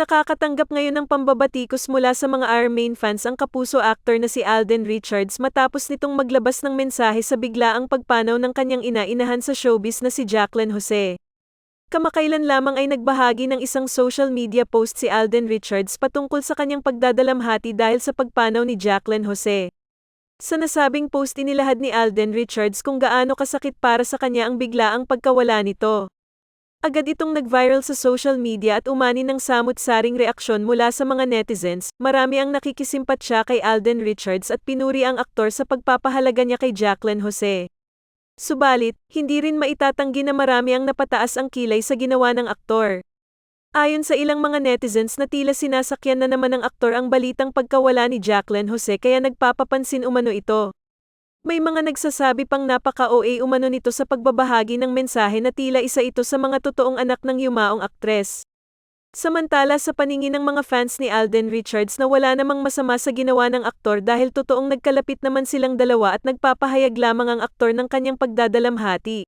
Nakakatanggap ngayon ng pambabatikos mula sa mga Armain fans ang kapuso actor na si Alden Richards matapos nitong maglabas ng mensahe sa biglaang pagpanaw ng kanyang ina-inahan sa showbiz na si Jacqueline Jose. Kamakailan lamang ay nagbahagi ng isang social media post si Alden Richards patungkol sa kanyang pagdadalamhati dahil sa pagpanaw ni Jacqueline Jose. Sa nasabing post inilahad ni Alden Richards kung gaano kasakit para sa kanya ang biglaang pagkawala nito. Agad itong nag-viral sa social media at umani ng samut-saring reaksyon mula sa mga netizens, marami ang nakikisimpatya kay Alden Richards at pinuri ang aktor sa pagpapahalaga niya kay Jacqueline Jose. Subalit, hindi rin maitatanggi na marami ang napataas ang kilay sa ginawa ng aktor. Ayon sa ilang mga netizens na tila sinasakyan na naman ng aktor ang balitang pagkawala ni Jacqueline Jose kaya nagpapapansin umano ito. May mga nagsasabi pang napaka-OA umano nito sa pagbabahagi ng mensahe na tila isa ito sa mga totoong anak ng yumaong aktres. Samantala sa paningin ng mga fans ni Alden Richards na wala namang masama sa ginawa ng aktor dahil totoong nagkalapit naman silang dalawa at nagpapahayag lamang ang aktor ng kanyang pagdadalamhati.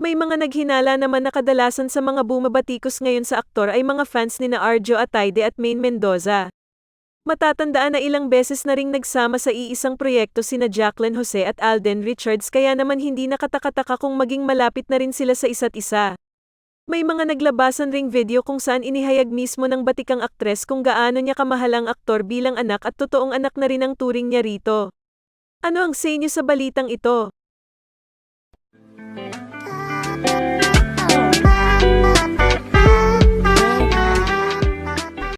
May mga naghinala naman na kadalasan sa mga bumabatikos ngayon sa aktor ay mga fans ni na Arjo Atayde at Maine Mendoza. Matatandaan na ilang beses na ring nagsama sa iisang proyekto sina Jacqueline Jose at Alden Richards kaya naman hindi nakatakataka kung maging malapit na rin sila sa isa't isa. May mga naglabasan ring video kung saan inihayag mismo ng batikang aktres kung gaano niya kamahalang aktor bilang anak at totoong anak na rin ang turing niya rito. Ano ang say niyo sa balitang ito?